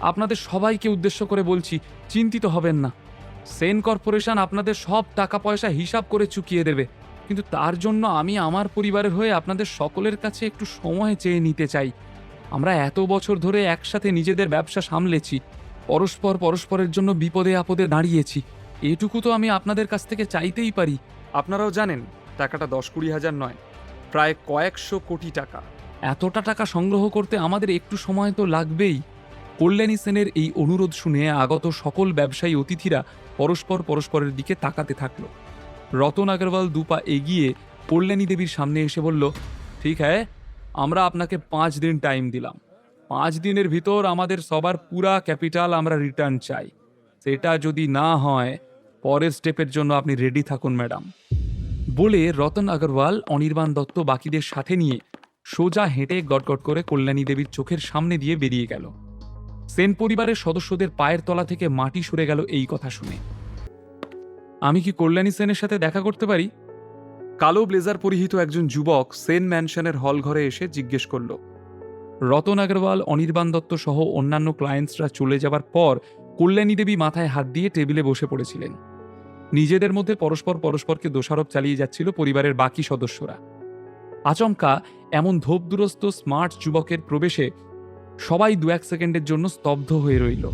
আপনাদের সবাইকে উদ্দেশ্য করে বলছি, চিন্তিত হবেন না। সেন কর্পোরেশন আপনাদের সব টাকা পয়সা হিসাব করে চুকিয়ে দেবে। কিন্তু তার জন্য আমি আমার পরিবারের হয়ে আপনাদের সকলের কাছে একটু সময় চেয়ে নিতে চাই। আমরা এত বছর ধরে একসাথে নিজেদের ব্যবসা সামলেছি, পরস্পর পরস্পরের জন্য বিপদে আপদে দাঁড়িয়েছি। এটুকু তো আমি আপনাদের কাছ থেকে চাইতেই পারি। আপনারাও জানেন, টাকাটা দশ কুড়ি হাজার নয়, প্রায় কয়েকশো কোটি টাকা। এতটা টাকা সংগ্রহ করতে আমাদের একটু সময় তো লাগবেই। কল্যাণী সেনের এই অনুরোধ শুনে আগত সকল ব্যবসায়ী অতিথিরা পরস্পর পরস্পরের দিকে তাকাতে থাকল। রতন আগরওয়াল দুপা এগিয়ে কল্যাণী দেবীর সামনে এসে বলল, ঠিক হ্যাঁ আমরা আপনাকে পাঁচ দিন টাইম দিলাম। পাঁচ দিনের ভিতর আমাদের সবার পুরা ক্যাপিটাল আমরা রিটার্ন চাই। সেটা যদি না হয়, পরের স্টেপের জন্য আপনি রেডি থাকুন, ম্যাডাম। বলে রতন আগরওয়াল, অনির্বাণ দত্ত বাকিদের সাথে নিয়ে সোজা হেঁটে গটগট করে কল্যাণী দেবীর চোখের সামনে দিয়ে বেরিয়ে গেল। সেন পরিবারের সদস্যদের পায়ের তলা থেকে মাটি সরে গেল এই কথা শুনে। আমি কি কল্যাণী সেনের সাথে দেখা করতে পারি? কালো ব্লেজার পরিহিত একজন যুবক সেন ম্যানশনের হল ঘরে এসে জিজ্ঞেস করল, রতন আগরওয়াল অনির্বাণ দত্ত সহ অন্যান্য ক্লায়েন্টসরা চলে যাবার পর কল্যাণী দেবী মাথায় হাত দিয়ে টেবিলে বসে পড়েছিলেন। নিজেদের মধ্যে পরস্পর পরস্পরকে দোষারোপ চালিয়ে যাচ্ছিল পরিবারের বাকি সদস্যরা। আচমকা এমন ধোপদুরস্ত স্মার্ট যুবকের প্রবেশে সবাই দু এক সেকেন্ডের জন্য স্তব্ধ হয়ে রইল।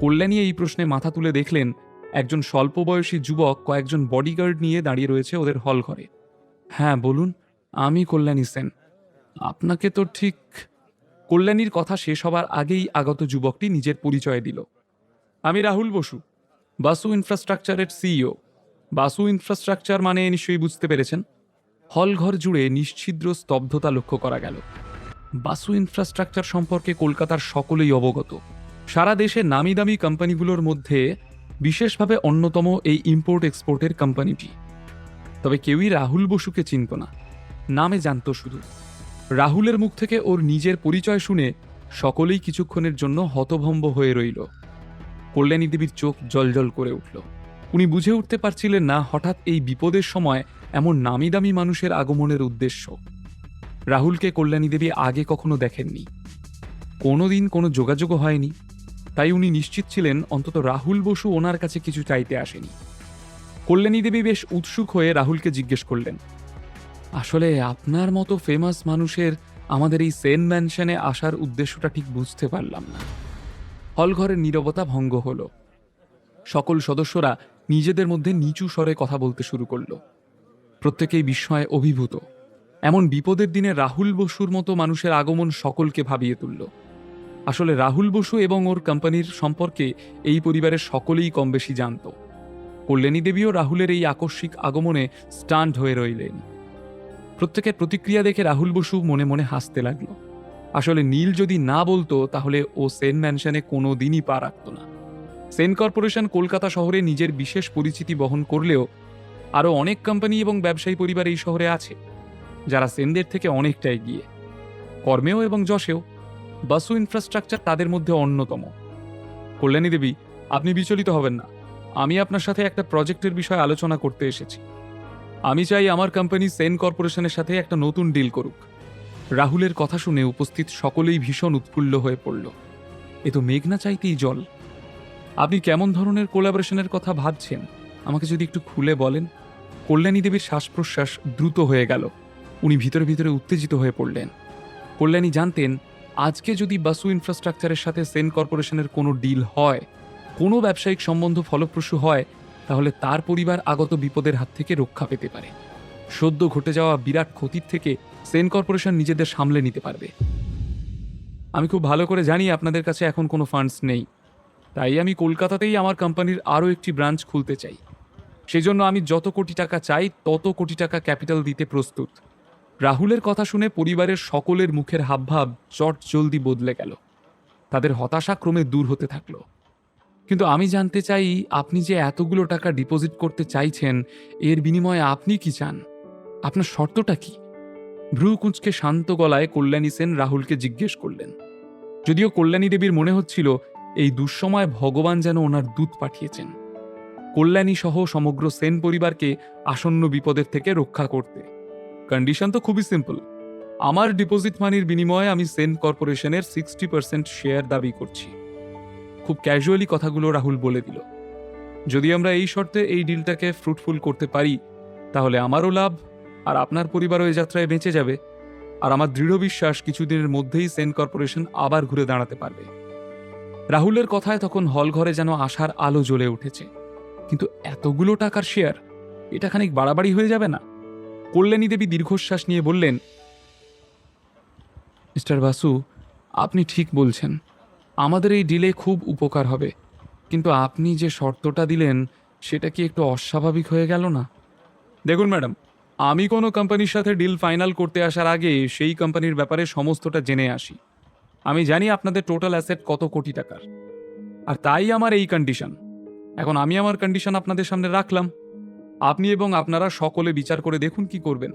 কল্যাণী এই প্রশ্নে মাথা তুলে দেখলেন, একজন স্বল্প বয়সী যুবক কয়েকজন বডিগার্ড নিয়ে দাঁড়িয়ে রয়েছে ওদের হল ঘরে। হ্যাঁ বলুন, আমি কল্যাণী সেন। আপনাকে তো ঠিক কল্যাণীর কথা শেষ হবার আগেই আগত যুবকটি নিজের পরিচয় দিল। আমি রাহুল বসু, বাসু ইনফ্রাস্ট্রাকচারের সিইও বাসু ইনফ্রাস্ট্রাকচার মানে নিশ্চয়ই বুঝতে পেরেছেন। হলঘর জুড়ে নিশ্ছিদ্র স্তব্ধতা লক্ষ্য করা গেল। বাসু ইনফ্রাস্ট্রাকচার সম্পর্কে কলকাতার সকলেই অবগত। সারা দেশে নামি দামি কোম্পানিগুলোর মধ্যে বিশেষভাবে অন্যতম এই ইম্পোর্ট এক্সপোর্টের কোম্পানিটি। তবে কেউই রাহুল বসুকে চিনত না। নামে জানতো শুধু। রাহুলের মুখ থেকে ওর নিজের পরিচয় শুনে সকলেই কিছুক্ষণের জন্য হতভম্ব হয়ে রইল। কল্যাণী দেবীর চোখ জলজল করে উঠল। উনি বুঝে উঠতে পারছিলেন না হঠাৎ এই বিপদের সময় এমন নামি দামি মানুষের আগমনের উদ্দেশ্য। রাহুলকে কল্যাণী দেবী আগে কখনো দেখেননি। কোনোদিন কোনো যোগাযোগও হয়নি। তাই উনি নিশ্চিত ছিলেন অন্তত রাহুল বসু ওনার কাছে কিছু চাইতে আসেনি। কল্যাণী দেবী বেশ উৎসুক হয়ে রাহুলকে জিজ্ঞেস করলেন, আসলে আপনার মতো ফেমাস মানুষের আমাদের এই সেন ম্যানশনে আসার উদ্দেশ্যটা ঠিক বুঝতে পারলাম না। হলঘরের নীরবতা ভঙ্গ হল। সকল সদস্যরা নিজেদের মধ্যে নিচু স্বরে কথা বলতে শুরু করল। প্রত্যেকেই বিস্ময়ে অভিভূত। এমন বিপদের দিনে রাহুল বসুর মতো মানুষের আগমন সকলকে ভাবিয়ে তুলল। আসলে রাহুল বসু এবং ওর কোম্পানির সম্পর্কে এই পরিবারের সকলেই কম বেশি জানত। কল্যাণী দেবীও রাহুলের এই আকস্মিক আগমনে স্টান্ড হয়ে রইলেন। প্রত্যেকের প্রতিক্রিয়া দেখে রাহুল বসু মনে মনে হাসতে লাগল। আসলে নীল যদি না বলতো, তাহলে ও সেন ম্যানশনে কোনো দিনই পা রাখত না। সেন কর্পোরেশন কলকাতা শহরে নিজের বিশেষ পরিচিতি বহন করলেও আরও অনেক কোম্পানি এবং ব্যবসায়ী পরিবার এই শহরে আছে। যারা সেনদের থেকে অনেকটা এগিয়ে। কর্মেও এবং যশেও, বাসু ইনফ্রাস্ট্রাকচার তাদের মধ্যে অন্যতম। কল্যাণী দেবী, আপনি বিচলিত হবেন না। আমি আপনার সাথে একটা প্রজেক্টের বিষয়ে আলোচনা করতে এসেছি। আমি চাই আমার কোম্পানি সেন কর্পোরেশনের সাথে একটা নতুন ডিল করুক। রাহুলের কথা শুনে উপস্থিত সকলেই ভীষণ উৎফুল্ল হয়ে পড়ল। এ তো মেঘ না চাইতেই জল। আপনি কেমন ধরনের কোলাবোরেশনের কথা ভাবছেন? আমাকে যদি একটু খুলে বলেন। কল্যাণী দেবীর শ্বাস প্রশ্বাস দ্রুত হয়ে গেল। উনি ভিতরে ভিতরে উত্তেজিত হয়ে পড়লেন। কল্যাণী জানতেন, আজকে যদি বাসু ইনফ্রাস্ট্রাকচারের সাথে সেন কর্পোরেশনের কোনো ডিল হয়, কোনো ব্যবসায়িক সম্বন্ধ ফলপ্রসূ হয়, তাহলে তার পরিবার আগত বিপদের হাত থেকে রক্ষা পেতে পারে। সদ্য ঘটে যাওয়া বিরাট ক্ষতির থেকে সেন কর্পোরেশন নিজেদের সামলে নিতে পারবে। আমি খুব ভালো করে জানি আপনাদের কাছে এখন কোনো ফান্ডস নেই। তাই আমি কলকাতাতেই আমার কোম্পানির আরও একটি ব্রাঞ্চ খুলতে চাই। সেজন্য আমি যত কোটি টাকা চাই, তত কোটি টাকা ক্যাপিটাল দিতে প্রস্তুত। রাহুলের কথা শুনে পরিবারের সকলের মুখের হাবভাব চট জলদি বদলে গেল। তাদের হতাশা ক্রমে দূর হতে থাকল। কিন্তু আমি জানতে চাই, আপনি যে এতগুলো টাকা ডিপোজিট করতে চাইছেন, এর বিনিময়ে আপনি কি চান? আপনার শর্তটা কি? ভ্রু কুঁচকে শান্ত গলায় কল্যাণী সেন রাহুলকে জিজ্ঞেস করলেন। যদিও কল্যাণী দেবীর মনে হচ্ছিল, এই দুঃসময় ভগবান যেন ওনার দূত পাঠিয়েছেন। কল্যাণী সহ সমগ্র সেন পরিবারকে আসন্ন বিপদের থেকে রক্ষা করতে। কন্ডিশন তো খুবই সিম্পল আমার ডিপোজিট মানির বিনিময়ে আমি সেন কর্পোরেশনের সিক্সটি পার্সেন্ট শেয়ার দাবি করছি। খুব ক্যাজুয়ালি কথাগুলো রাহুল বলে দিল। যদি আমরা এই শর্তে এই ডিলটাকে ফ্রুটফুল করতে পারি, তাহলে আমারও লাভ, আর আপনার পরিবারও এই যাত্রায় বেঁচে যাবে। আর আমার দৃঢ় বিশ্বাস কিছুদিনের মধ্যেই সেন কর্পোরেশন আবার ঘুরে দাঁড়াতে পারবে। রাহুলের কথায় তখন হল ঘরে যেন আশার আলো জ্বলে উঠেছে। কিন্তু এতগুলো টাকার শেয়ার এটা খানিক বাড়াবাড়ি হয়ে যাবে না? কল্যাণী দেবী দীর্ঘশ্বাস নিয়ে বললেন, মিস্টার বাসু, আপনি ঠিক বলছেন। আমাদের এই ডিলে খুব উপকার হবে। কিন্তু আপনি যে শর্তটা দিলেন, সেটা কি একটু অস্বাভাবিক হয়ে গেল না? দেখুন ম্যাডাম, আমি কোনো কোম্পানির সাথে ডিল ফাইনাল করতে আসার আগে সেই কোম্পানির ব্যাপারে সমস্তটা জেনে আসি। আমি জানি আপনাদের টোটাল অ্যাসেট কত কোটি টাকার। আর তাই আমার এই কন্ডিশন। এখন আমি আমার কন্ডিশন আপনাদের সামনে রাখলাম। আপনি এবং আপনারা সকলে বিচার করে দেখুন কি করবেন।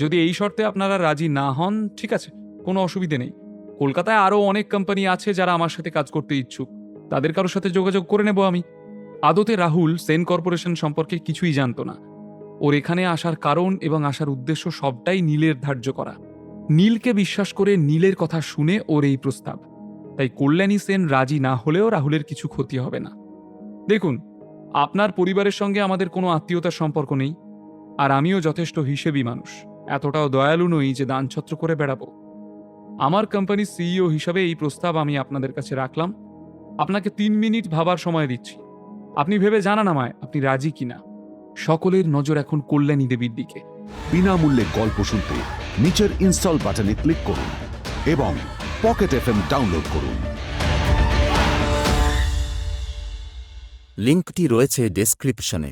যদি এই শর্তে আপনারা রাজি না হন, ঠিক আছে, কোনো অসুবিধে নেই। কলকাতায় আরও অনেক কোম্পানি আছে যারা আমার সাথে কাজ করতে ইচ্ছুক। তাদের কারোর সাথে যোগাযোগ করে নেব আমি। আদতে রাহুল, সেন কর্পোরেশন সম্পর্কে কিছুই জানত না। ওর এখানে আসার কারণ এবং আসার উদ্দেশ্য সবটাই নীলের ধার্য করা। নীলকে বিশ্বাস করে নীলের কথা শুনে ওর এই প্রস্তাব। তাই কল্যাণী সেন রাজি না হলেও রাহুলের কিছু ক্ষতি হবে না। দেখুন আপনার পরিবারের সঙ্গে আমাদের কোনো আত্মীয়তার সম্পর্ক নেই, আর আমিও যথেষ্ট হিসেবি মানুষ। এতটাও দয়ালু নই যে দানছত্র করে বেড়াবো। আমার কোম্পানির সিইও হিসাবে এই প্রস্তাব আমি আপনাদের কাছে রাখলাম। আপনাকে তিন মিনিট ভাবার সময় দিচ্ছি। আপনি ভেবে জানান আমায়, আপনি রাজি কিনা। সকলের নজর এখন কল্যাণী দেবীর দিকে। বিনামূল্যে গল্প শুনতে নিচের ইনস্টল বাটনে ক্লিক করুন এবং পকেট এফএম ডাউনলোড করুন। লিঙ্কটি রয়েছে ডেসক্রিপশনে।